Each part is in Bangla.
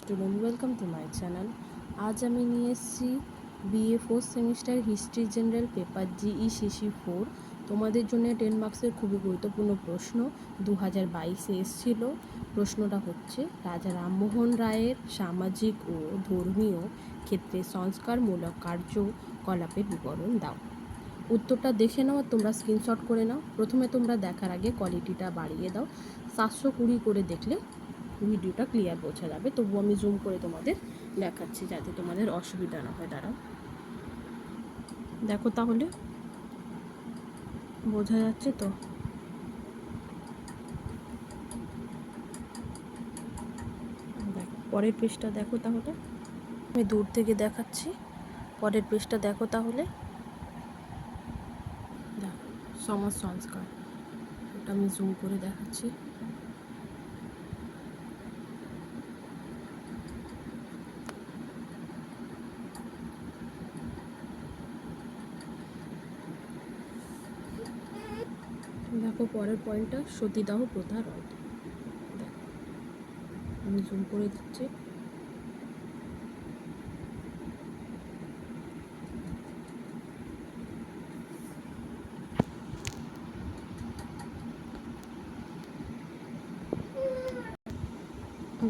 Student welcome to my channel আজ আমি নিয়ে এসেছি BA fourth semester history general paper GE CC four তোমাদের জন্য টেন মার্কসের খুবই গুরুত্বপূর্ণ প্রশ্ন। দু হাজার বাইশে এসেছিল। প্রশ্নটা হচ্ছে, রাজা রামমোহন রায়ের সামাজিক ও ধর্মীয় ক্ষেত্রে সংস্কারমূলক কার্যকলাপের বিবরণ দাও। উত্তরটা দেখে নাও আর তোমরা স্ক্রিনশট করে নাও। প্রথমে তোমরা দেখার আগে কোয়ালিটিটা বাড়িয়ে দাও। সাতশো কুড়ি করে দেখলে ভিডিওটা ক্লিয়ার বোঝা যাবে। তবু আমি জুম করে তোমাদের দেখাচ্ছি যাতে তোমাদের অসুবিধা না হয়। দাঁড়াও। দেখো তাহলে? বোঝা যাচ্ছে তো? পরের পেজটা দেখো তাহলে। আমি দূর থেকে দেখাচ্ছি। পরের পেজটা দেখো তাহলে। সমাজ সংস্কার। ওটা আমি জুম করে দেখাচ্ছি। দেখো পরের পয়েন্টটা সতীদাহ প্রথা রদ। আমি জুম করে দিচ্ছি।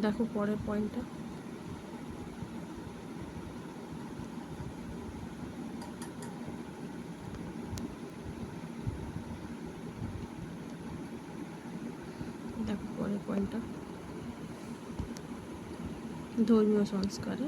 দেখো পরের পয়েন্টটা দেখো পরের পয়েন্টটা। ধর্মীয় সংস্কারে।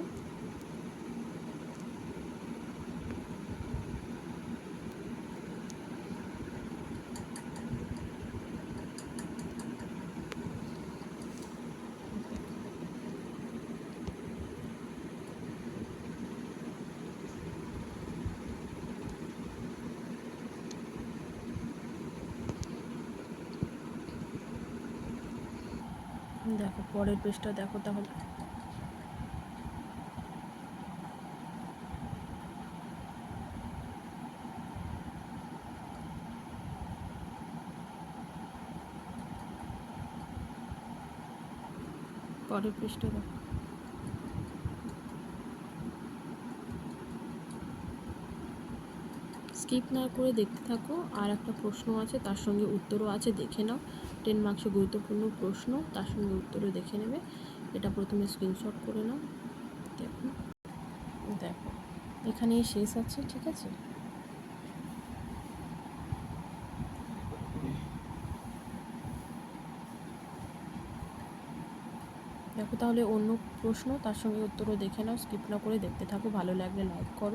দেখো, পরের পেজটা দেখো তাহলে। পরের পেজটা দেখো। স্কিপ না করে দেখতে থাকো, আর একটা প্রশ্ন আছে, তার সঙ্গে উত্তরও আছে, দেখে নাও। টেন মার্কসের গুরুত্বপূর্ণ প্রশ্ন, তার সঙ্গে উত্তরও দেখে নেবে। এটা প্রথমে স্ক্রিনশট করে নাও। দেখো। দেখো। এখানেই শেষ আছে, ঠিক আছে? দেখো তাহলে অন্য প্রশ্ন, তার সঙ্গে উত্তরও দেখে নাও। স্কিপ না করে দেখতে থাকো, ভালো লাগলে লাইক করো।